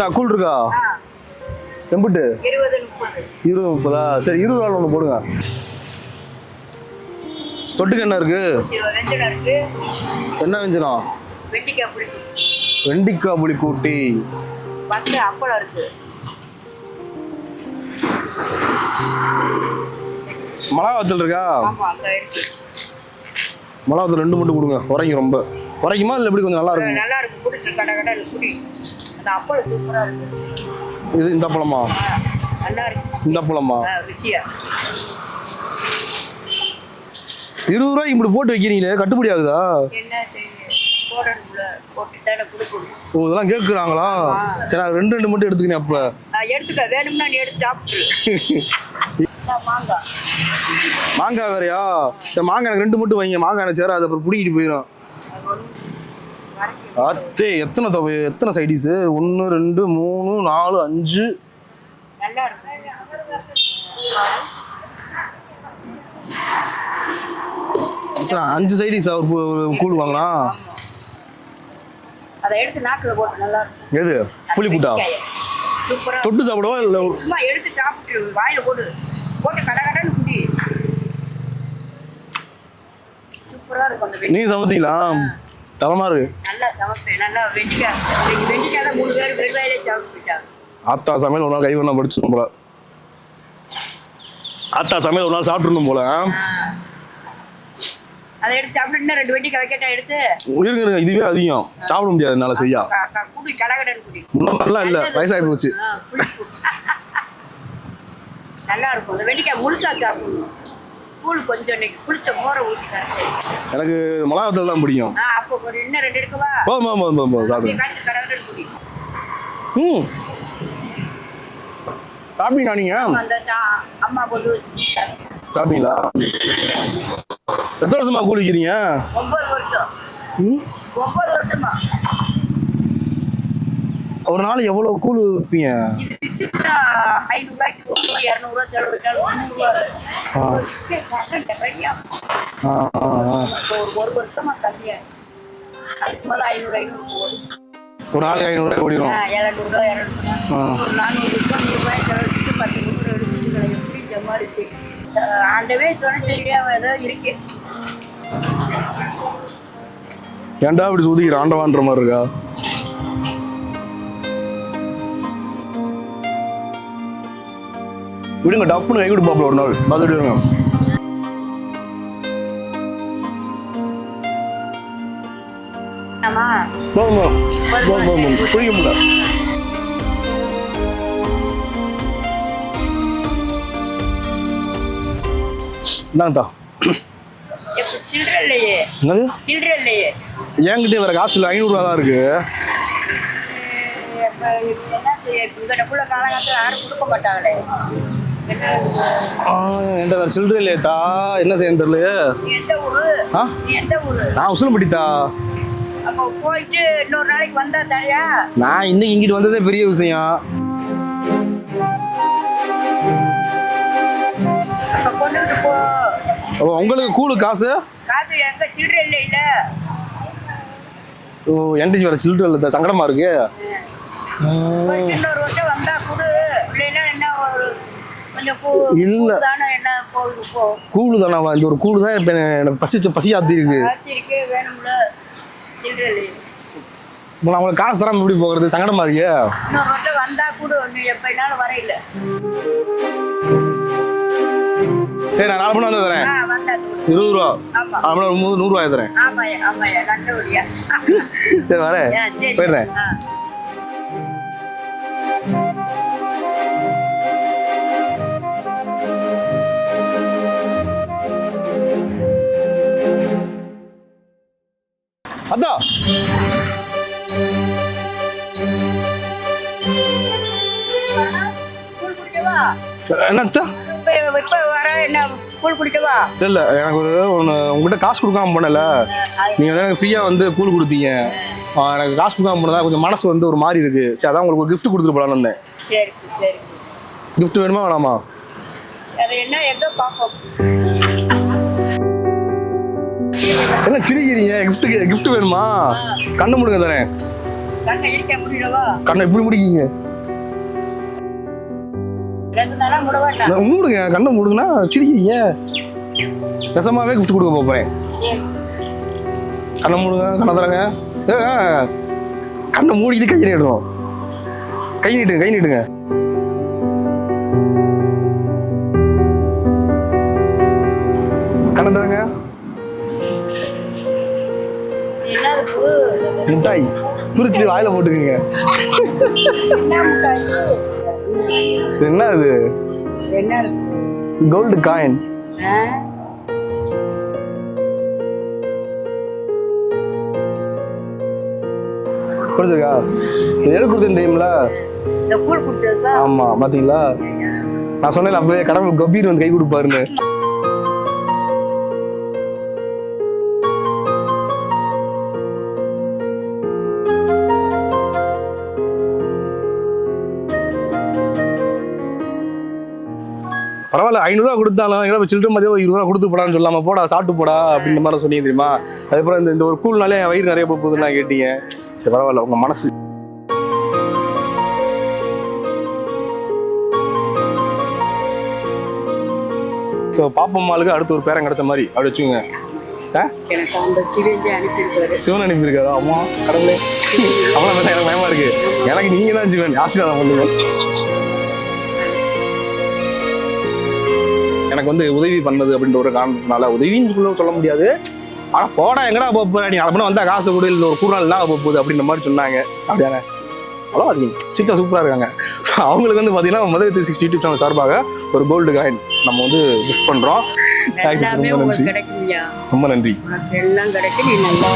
தான் கூல் இருக்கா எம்பிட்டு? இருபது முப்பதா. சரி இருபது ரூபா ஒன்று போடுங்க. தொட்டுக்கு என்ன இருக்கு? என்ன வெஞ்சனம் வெண்டிக்காய் புளி கூட்டி. அப்பளம் இருக்கு மிளகா வத்தல் இருக்கா? மிளகா வத்தல் ரெண்டு மட்டும் கொடுங்க. குறைக்கும் ரொம்ப. குறைக்குமா இல்லை எப்படி கொஞ்சம் நல்லா இருக்கும்? நல்லா இருக்கு அந்த அப்பளம் சூப்பரா இருக்கு. இது இந்த பழமா இந்த பழமா இருபது ரூபாய்க்கு இப்படி போட்டு வைக்கிறீங்களே கட்டுப்படி ஆகுதா? ஓ இதெல்லாம் கேட்குறாங்களா? சரி நான் ரெண்டு ரெண்டு மட்டும் எடுத்துக்கிறேன் அப்போ. எடுத்துக்க வேணும்னா நீ எடுத்து சாப்பிட்டு. இந்தா மாங்காய். மாங்காய் வேறையா? சரி மாங்காய் எனக்கு ரெண்டு மட்டும் வைங்க. மாங்காய் எனக்கு சேராது அப்புறம் பிடிக்கிட்டு போயிடும் அத்தே எத்தனை தொகை எத்தனை சைடிஸு ஒன்று ரெண்டு மூணு நாலு அஞ்சு. அஞ்சு சைடிஸ் அவர் கூழ் வாங்கினா? ஆமா. அதை எடுத்து நாக்குல போட்டு நல்லா இருக்கும். எது? புளி புட்டா? தொட்டு சாப்பிடவா இல்லை சும்மா எடுத்து சாப்பிட்டு வாயில போட்டு போட்டு கட கடன்னு குடி சூப்பரா இருக்கும் அந்த வெண்டி நீ சமைச்சிங்களா தரமா இருக்கு. நல்லா சமைப்பேன். நல்லா வெண்டிக்காய் இன்னைக்கு வெண்டிக்காய் தான் மூணு பேர் வெறுவாயிலே சாப்பிட்டு போயிட்டாங்க ஆத்தா சமையல் நாள் கை பண்ண படிச்சிருந்தோம் போல. ஆத்தா சமையல் ஒரு நாள் சாப்பிட்டுருந்தோம் போல. அதை எடுத்து சாப்பிட்டு ரெண்டு வெண்டிக்காய் வைக்கட்டா எடுத்து இருங்க இருங்க. இதுவே அதிகம். சாப்பிட முடியாது என்னால செய்யா இன்னும் நல்லா இல்லை. வயசாகி போச்சு. ஆ, புளிப்பு. நல்லா இருக்கும். அந்த வெண்டிக்காய் முழுசா சாப்பிடணும். கூழ் கொஞ்சம் இன்னைக்கு புளிச்ச மோரை ஊற்றிட்டேன் எனக்கு மிளகாத்தல் தான் பிடிக்கும். அப்போ ஒரு இன்னும் ரெண்டு எடுக்கவா? போதும் போதும் போதும் அப்படியே சாப்பிடுங்க ம். சாப்பிட்டீங்களா நீங்க? அந்த தா- அம்மா கொண்டு சாப்பிட்டீங்களா? எத்தனை வருஷமா கூலி வைக்கிறீங்க? ஒன்பது வருஷம். ஒன்பது வருஷமா. ஒரு நாள் எவ்வளோ கூழ். இப்போ ஒரு நாளைக்கு ஐநூறுரூவா ஓடிடும் ஆண்டவே துணை செய்ய ஏதோ இருக்கு. ஏன்டா இப்படி சுதிக்கிற ஆண்டவான்ற மாதிரி இருக்கா? விடுங்க டப்புன்னு கை கொடுப்பாப்புல ஒரு நாள். பார்த்துட்டு போதும் புரிய முடியல இந்தாங்கத்தா. என்கிட்ட வேற காசு இல்லை ஐநூறுரூவா தான் இருக்கு. யாரும் கொடுக்க மாட்டாங்களே. வேற சில்லறை இல்லையேத்தா என்ன செய்யணும் தெரியல நீ எந்த ஊரு? ஆ? நீ எந்த ஊரு? நான் உசிலம்பட்டித்தா போயிட்டு இன்னொரு நாளைக்கு வந்தா தரியா நான் இன்னைக்கு இங்கிட்டு வந்ததே பெரிய விஷயம். உங்களுக்கு கூலு காசு? காசு எங்க சில்லறை இல்லை. இல்ல ஓ என்டிஜி வேற சில்லறை இல்லை சங்கடமா இருக்கு. போயிட்டு இன்னொரு வருஷம் வந்தா கொடு. இல்லைன்னா என்ன ஒரு கொஞ்சம் பூ இல்ல. கூழு தானே இந்த ஒரு கூழு தான் இப்போ எனக்கு பசிச்ச பசி ஆத்தி இருக்கு இப்போ நான் உங்களுக்கு காசு தராம எப்படி போகிறது சங்கடமா இருக்கு. வந்தா கொடு எப்படினாலும் வரையில. சரி நான் நாலு மணி வந்து தரேன். இருபது ரூபா. நாலு மணி நூறு நூறுரூவா தரேன். ஆமாய்யா நல்லபடியா. சரி வரேன். போயிடுறேன். என்னத்தா? இப்ப இப்ப வர என்ன கூழ் குடிக்கவா இல்லை எனக்கு ஒரு ஒன்று உங்ககிட்ட காசு கொடுக்காம போனல நீங்கள் வந்து எனக்கு வந்து கூழ் கொடுத்தீங்க. எனக்கு காசு கொடுக்காம போனதா கொஞ்சம் மனசு வந்து ஒரு மாதிரி இருக்கு. சரி அதான் உங்களுக்கு ஒரு gift கொடுத்துட்டு போலான்னு வந்தேன். சரி வேணுமா வேணாமா? அது என்ன எங்க பார்ப்போம்? என்ன சிரிக்கிறீங்க? Gift gift வேணுமா? கண்ணு முடுங்க தரேன் கண்ணை இருக்க முடியலவா? கண்ணை இப்படி முடிக்கீங்க. மூடுங்க கண்ணை மூடுங்கன்னா சிரிக்கிறீங்க. நெசமாவே gift கொடுக்க போறேன். கண்ணை மூடுங்க கண்ணை தரங்க. கண்ணை மூடிக்கிட்டு கை நீட்டணும். கை நீட்டுங்க கை நீட்டுங்க. கண்ணை தரங்க. முட்டாய். பிரிச்சு வாயில போட்டுக்கோங்க. என்ன இது? என்ன? Gold coin? கொடுத்துருக்கா? இது எது கூழ் குடிச்சதுக்கா ஆமா பாத்தீங்களா? நான் சொன்னேன் அப்பவே கடவுள் கபீர் வந்து கை கொடுப்பாருன்னு. பரவாயில்ல ஐநூறுரூவா கொடுத்தாலும் ஏன்னா சில்லற மதியம் இருபது ரூபா கொடுத்து போடான்னு சொல்லாம போடா சாப்பிட்டு போடா அப்படின்ற மாதிரி சொன்னீங்க தெரியுமா? அதுக்கப்புறம் இந்த இந்த ஒரு கூழ்னாலே என் வயிறு நிறைய போக போகுதுன்னு நான் கேட்டீங்க. சரி பரவாயில்ல உங்க மனசு. ஸோ பாப்பம்மாளுக்கு அடுத்து ஒரு பேரன் கிடைச்ச மாதிரி அப்படி வச்சுங்க சிவன் அனுப்பியிருக்காரு? அம்மா கடவுளே. அவ்வளோ எனக்கு பயமா இருக்கு. எனக்கு நீங்க தான் சிவன். ஆசீர்வாதம் பண்ணுங்க. எனக்கு வந்து உதவி பண்ணது அப்படின்ற ஒரு காரணத்தினால உதவின்னு சொல்ல சொல்ல முடியாது. ஆனா போடா எங்கடா போக நீ அப்படி வந்தா காசு கொடு இல்லை ஒரு என்ன போக போகுது அப்படின்ற மாதிரி சொன்னாங்க. அப்படியானே அவ்வளோ இருக்கீங்க சிச்சா சூப்பராக இருக்காங்க. ஸோ அவங்களுக்கு வந்து பார்த்தீங்கன்னா Madurai three sixty YouTube channel சார்பாக ஒரு கோல்டு காயின் நம்ம வந்து கிஃப்ட் பண்ணுறோம் ரொம்ப நன்றி. ரொம்ப நன்றி. எல்லாம் கிடைக்கும் நீ நல்லா